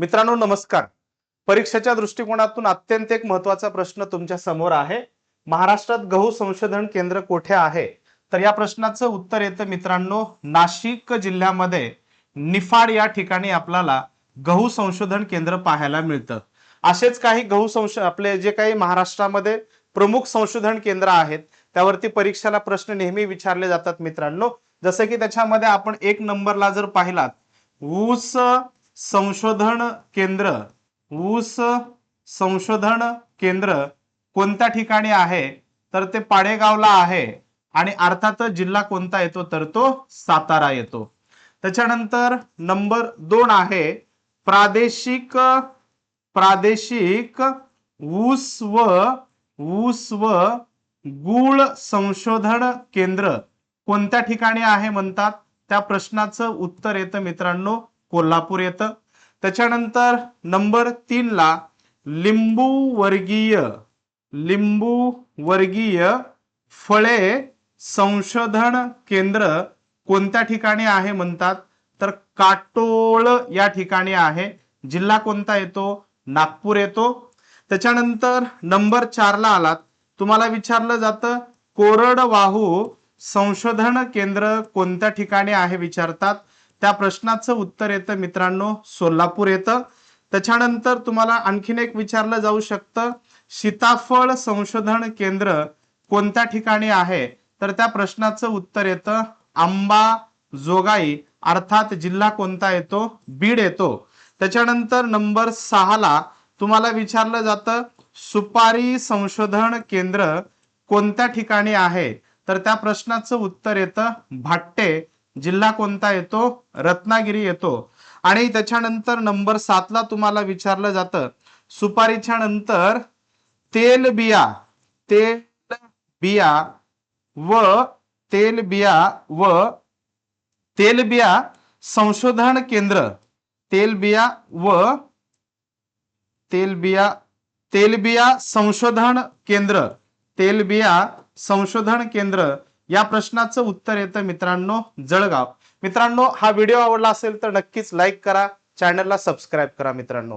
मित्रांनो नमस्कार. परीक्षेच्या दृष्टिकोनातून अत्यंत एक महत्त्वाचा प्रश्न तुमच्यासमोर आहे. महाराष्ट्रात गहू संशोधन केंद्र कोठे आहे? तर या प्रश्नाचं उत्तर येतं मित्रांनो नाशिक जिल्ह्यामध्ये निफाड या ठिकाणी आपल्याला गहू संशोधन केंद्र पाहायला मिळतं. असेच काही गहू संश आपले जे काही महाराष्ट्रामध्ये प्रमुख संशोधन केंद्र आहेत त्यावरती परीक्षेला प्रश्न नेहमी विचारले जातात मित्रांनो. जसं की त्याच्यामध्ये आपण एक नंबरला जर पाहिलात ऊस संशोधन केंद्र ऊस संशोधन केंद्र कोणत्या ठिकाणी आहे? तर ते पाडेगावला आहे. आणि अर्थातच जिल्हा कोणता येतो? तर तो सातारा येतो. त्याच्यानंतर नंबर दोन आहे प्रादेशिक प्रादेशिक ऊस व ऊस व गूळ संशोधन केंद्र कोणत्या ठिकाणी आहे म्हणतात? त्या प्रश्नाचं उत्तर येतं मित्रांनो. कोल्हापूर येतं. त्याच्यानंतर नंबर तीनला लिंबू वर्गीय लिंबू वर्गीय फळे संशोधन केंद्र कोणत्या ठिकाणी आहे म्हणतात? तर काटोळ या ठिकाणी आहे. जिल्हा कोणता येतो? नागपूर येतो. त्याच्यानंतर नंबर चारला आलात. तुम्हाला विचारलं जातं कोरडवाहू संशोधन केंद्र कोणत्या ठिकाणी आहे विचारतात? त्या प्रश्नाचं उत्तर येतं मित्रांनो. सोलापूर येतं. त्याच्यानंतर तुम्हाला आणखीन एक विचारलं जाऊ शकतं. सीताफळ संशोधन केंद्र कोणत्या ठिकाणी आहे? तर त्या प्रश्नाचं उत्तर येतं. आंबा जोगाई अर्थात जिल्हा कोणता येतो? बीड येतो. त्याच्यानंतर नंबर सहाला तुम्हाला विचारलं जातं सुपारी संशोधन केंद्र कोणत्या ठिकाणी आहे? तर त्या प्रश्नाचं उत्तर येतं भाट्टे. जिल्हा कोणता येतो? रत्नागिरी येतो. आणि त्याच्यानंतर नंबर सातला तुम्हाला विचारलं जातं. सुपारीच्या नंतर तेलबिया तेलबिया व तेलबिया व तेलबिया संशोधन केंद्र. तेलबिया व तेलबिया तेलबिया संशोधन केंद्र. तेलबिया संशोधन केंद्र. या प्रश्नाचं उत्तर येतं मित्रांनो जळगाव. मित्रांनो हा व्हिडिओ आवडला असेल तर नक्कीच लाईक करा. चॅनलला सबस्क्राईब करा मित्रांनो.